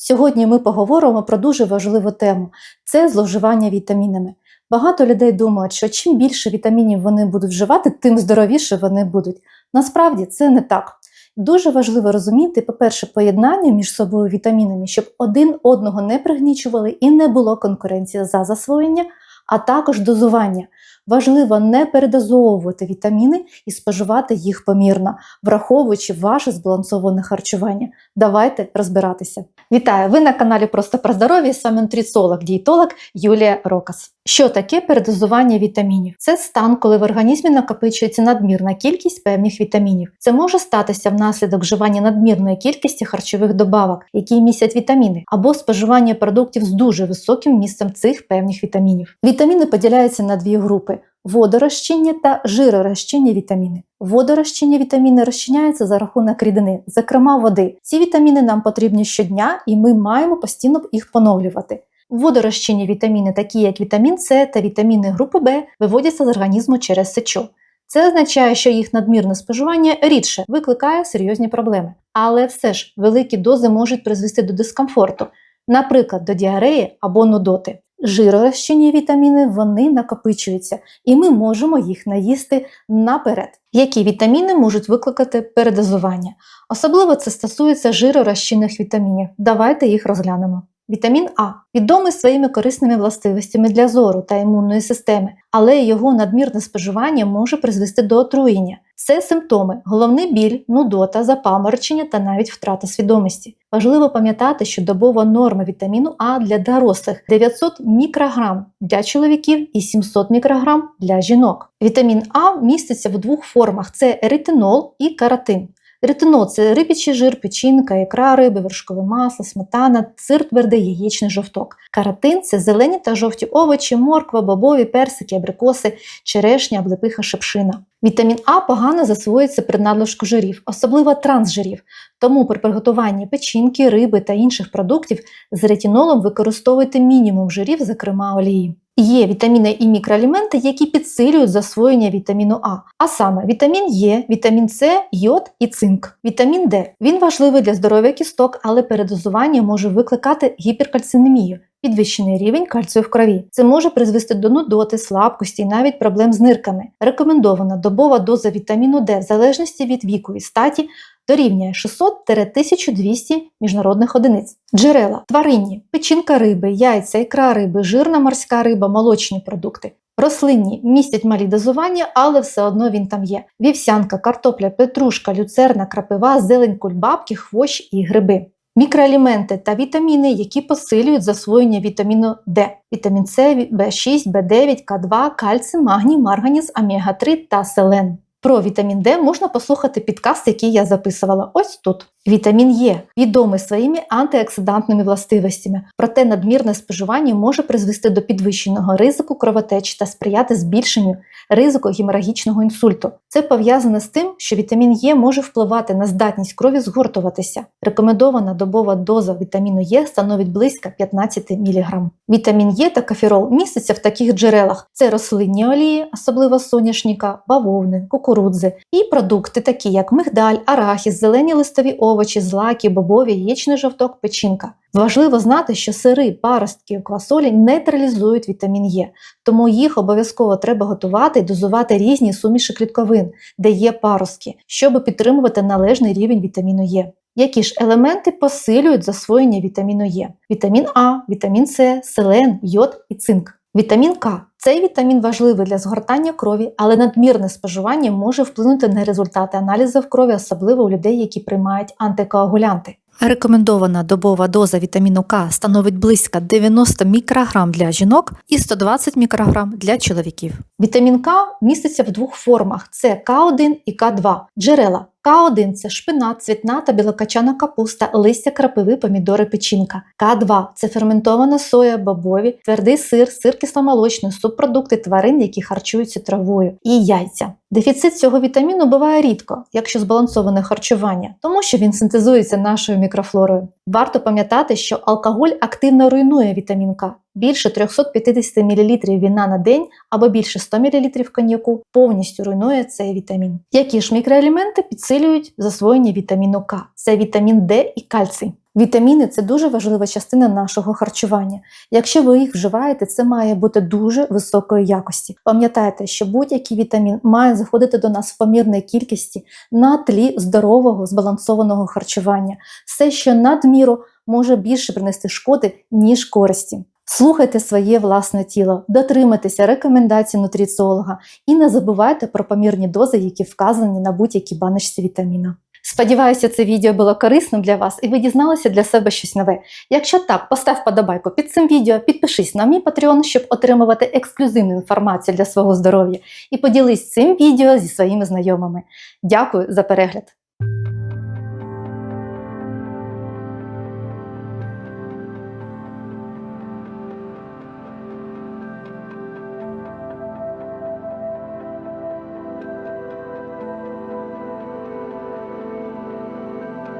Сьогодні ми поговоримо про дуже важливу тему це зловживання вітамінами. Багато людей думають, що чим більше вітамінів вони будуть вживати, тим здоровіше вони будуть. Насправді це не так. Дуже важливо розуміти, по-перше, поєднання між собою вітамінами, щоб один одного не пригнічували і не було конкуренції за засвоєння, а також дозування. Важливо не передозовувати вітаміни і споживати їх помірно, враховуючи ваше збалансоване харчування. Давайте розбиратися. Вітаю! Ви на каналі Просто про здоров'я. з вами нутриціолог, дієтолог Юлія Рокас. Що таке передозування вітамінів? Це стан, коли в організмі накопичується надмірна кількість певних вітамінів. Це може статися внаслідок вживання надмірної кількості харчових добавок, які містять вітаміни, або споживання продуктів з дуже високим містом цих певних вітамінів. Вітаміни поділяються на дві групи. Водорозчинні та жиророзчинні вітаміни. Водорозчинні вітаміни розчиняються за рахунок рідини, зокрема води. Ці вітаміни нам потрібні щодня, і ми маємо постійно їх поновлювати. Водорозчинні вітаміни, такі як вітамін С та вітаміни групи В, виводяться з організму через сечу. Це означає, що їх надмірне споживання рідше викликає серйозні проблеми. Але все ж великі дози можуть призвести до дискомфорту, наприклад, до діареї або нудоти. Жиророзчинні вітаміни вони накопичуються, і ми можемо їх наїсти наперед. Які вітаміни можуть викликати передозування? Особливо це стосується жиророзчинних вітамінів. Давайте їх розглянемо. Вітамін А відомий своїми корисними властивостями для зору та імунної системи, але його надмірне споживання може призвести до отруєння. Це симптоми: головний біль, нудота, запаморочення та навіть втрата свідомості. Важливо пам'ятати, що добова норма вітаміну А для дорослих 900 мікрограм для чоловіків і 700 мікрограм для жінок. Вітамін А міститься в двох формах: це ретинол і каротин. Ретинол це рибічий жир, печінка, ікра риби, вершкове масло, сметана, сир твердий, яєчний жовток. Каротин це зелені та жовті овочі, морква, бобові, персики, абрикоси, черешня, облепиха, шипшина. Вітамін А погано засвоюється при надлишку жирів, особливо трансжирів. Тому при приготуванні печінки, риби та інших продуктів з ретинолом використовуйте мінімум жирів, зокрема олії. Є вітаміни і мікроелементи, які підсилюють засвоєння вітаміну А, а саме вітамін Е, вітамін С, йод і цинк. Вітамін Д. Він важливий для здоров'я кісток, але передозування може викликати гіперкальцинемію. Підвищений рівень кальцію в крові. Це може призвести до нудоти, слабкості і навіть проблем з нирками. Рекомендована добова доза вітаміну Д в залежності від віку і статі дорівнює 600-1200 міжнародних одиниць. Джерела тваринні, печінка риби, яйця, ікра риби, жирна морська риба, молочні продукти. Рослинні містять малі дозування, але все одно він там є. Вівсянка, картопля, петрушка, люцерна, крапива, зелень, кульбабки, хвощ і гриби. Мікроелементи та вітаміни, які посилюють засвоєння вітаміну Д, вітамін С, В6, В9, К2, кальцій, магній, марганіс, омега-3 та селен. Про вітамін Д можна послухати підкаст, який я записувала ось тут. Вітамін Е відомий своїми антиоксидантними властивостями, проте надмірне споживання може призвести до підвищеного ризику кровотечі та сприяти збільшенню ризику геморагічного інсульту. Це пов'язане з тим, що вітамін Е може впливати на здатність крові згортуватися. Рекомендована добова доза вітаміну Е становить близько 15 мг. Вітамін Е та кафірол містяться в таких джерелах: це рослинні олії, особливо соняшника, бавовни, кукурудзи, і продукти, такі як мигдаль, арахіс, зелені листові овочі, злаки, бобові, яєчний жовток, печінка. Важливо знати, що сири, паростки, квасолі нейтралізують вітамін Е, тому їх обов'язково треба готувати і дозувати різні суміші клітковин, де є паростки, щоб підтримувати належний рівень вітаміну Е. Які ж елементи посилюють засвоєння вітаміну Е? Вітамін А, вітамін С, селен, йод і цинк. Вітамін К. Цей вітамін важливий для згортання крові, але надмірне споживання може вплинути на результати аналізів крові, особливо у людей, які приймають антикоагулянти. Рекомендована добова доза вітаміну К становить близько 90 мікрограм для жінок і 120 мікрограм для чоловіків. Вітамін К міститься в двох формах: це К1 і К2. Джерела К1 це шпинат, цвітна та білокачана капуста, листя крапиви, помідори, печінка. К2 це ферментована соя, бобові, твердий сир, сир кисломолочний, субпродукти тварин, які харчуються травою, і яйця. Дефіцит цього вітаміну буває рідко, якщо збалансоване харчування, тому що він синтезується нашою мікрофлорою. Варто пам'ятати, що алкоголь активно руйнує вітамін К. Більше 350 мл віна на день або більше 100 мл коньяку повністю руйнує цей вітамін. Які ж мікроелементи підсилюють засвоєння вітаміну К? Це вітамін Д і кальцій. Вітаміни це дуже важлива частина нашого харчування. Якщо ви їх вживаєте, це має бути дуже високої якості. Пам'ятайте, що будь-який вітамін має заходити до нас в помірній кількості на тлі здорового збалансованого харчування. Все, що надміру, може більше принести шкоди, ніж користі. Слухайте своє власне тіло, дотримайтеся рекомендацій нутриціолога і не забувайте про помірні дози, які вказані на будь-якій баночці вітаміна. Сподіваюся, це відео було корисним для вас і ви дізналися для себе щось нове. Якщо так, постав подобайку під цим відео, підпишись на мій Patreon, щоб отримувати ексклюзивну інформацію для свого здоров'я і поділись цим відео зі своїми знайомими. Дякую за перегляд!